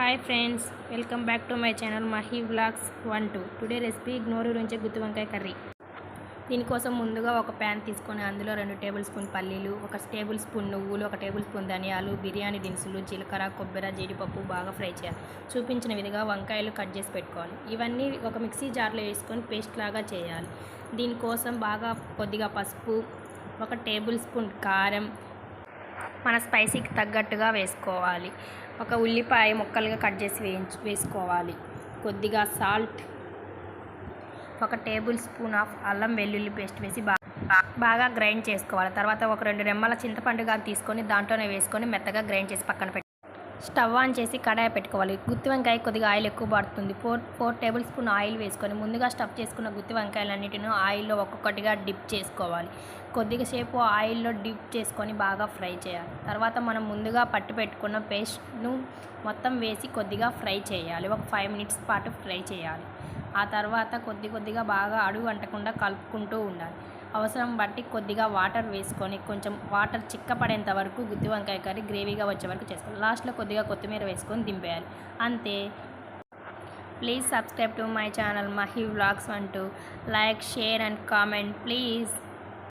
Hi friends welcome back to my channel Mahi vlogs one two today recipe ఇగ్నోరు నుంచి గుత్తి వంకాయ curry దీనికోసం ముందుగా ఒక ప్యాన్ తీసుకొని అందులో రెండు టేబుల్ స్పూన్ పల్లీలు ఒక టేబుల్ స్పూన్ నువ్వులు ఒక టేబుల్ స్పూన్ ధనియాలు బిర్యానీ దినుసులు జీలకర్ర కొబ్బరి జీడిపప్పు బాగా ఫ్రై చేయాలి. చూపించిన విధంగా వంకాయలు కట్ చేసి పెట్టుకోవాలి. ఇవన్నీ ఒక మిక్సీ జార్లో వేసుకొని పేస్ట్ లాగా చేయాలి. దీనికోసం బాగా కొద్దిగా పసుపు ఒక టేబుల్ స్పూన్ కారం మన స్పైసీకి తగ్గట్టుగా వేసుకోవాలి. ఒక ఉల్లిపాయ ముక్కలుగా కట్ చేసి వేయించు వేసుకోవాలి. కొద్దిగా సాల్ట్ ఒక టేబుల్ స్పూన్ ఆఫ్ అల్లం వెల్లుల్లి పేస్ట్ వేసి బాగా బాగా గ్రైండ్ చేసుకోవాలి. తర్వాత ఒక రెండు రెమ్మల చింతపండుగా తీసుకొని దాంట్లోనే వేసుకొని మెత్తగా గ్రైండ్ చేసి పక్కన పెట్టి స్టవ్ ఆన్ చేసి కడాయి పెట్టుకోవాలి. గుత్తి వంకాయ కొద్దిగా ఆయిల్ ఎక్కువ పడుతుంది four four tablespoon oil వేసుకొని ముందుగా స్టఫ్ చేసుకున్న గుత్తి వంకాయలన్నిటిని ఆయిల్లో ఒక్కొక్కటిగా డిప్ చేసుకోవాలి. కొద్దిగా సేపు ఆయిల్లో డిప్ చేసుకొని బాగా ఫ్రై చేయాలి. తర్వాత మనం ముందుగా పట్టు పెట్టుకున్న పేస్ట్ను మొత్తం వేసి కొద్దిగా ఫ్రై చేయాలి. ఒక ఫైవ్ మినిట్స్ పాటు ఫ్రై చేయాలి. ఆ తర్వాత కొద్ది కొద్దిగా బాగా అడుగు అంటకుండా కలుపుకుంటూ ఉండాలి. అవసరం బట్టి కొద్దిగా వాటర్ వేసుకొని కొంచెం వాటర్ చిక్కపడేంత వరకు గుత్తి వంకాయ కర్రీ గ్రేవీగా వచ్చే వరకు చేసుకోవాలి. లాస్ట్లో కొద్దిగా కొత్తిమీర వేసుకొని దింపేయాలి. అంతే. Please subscribe to my channel Mahi vlogs అంటూ like share and comment please.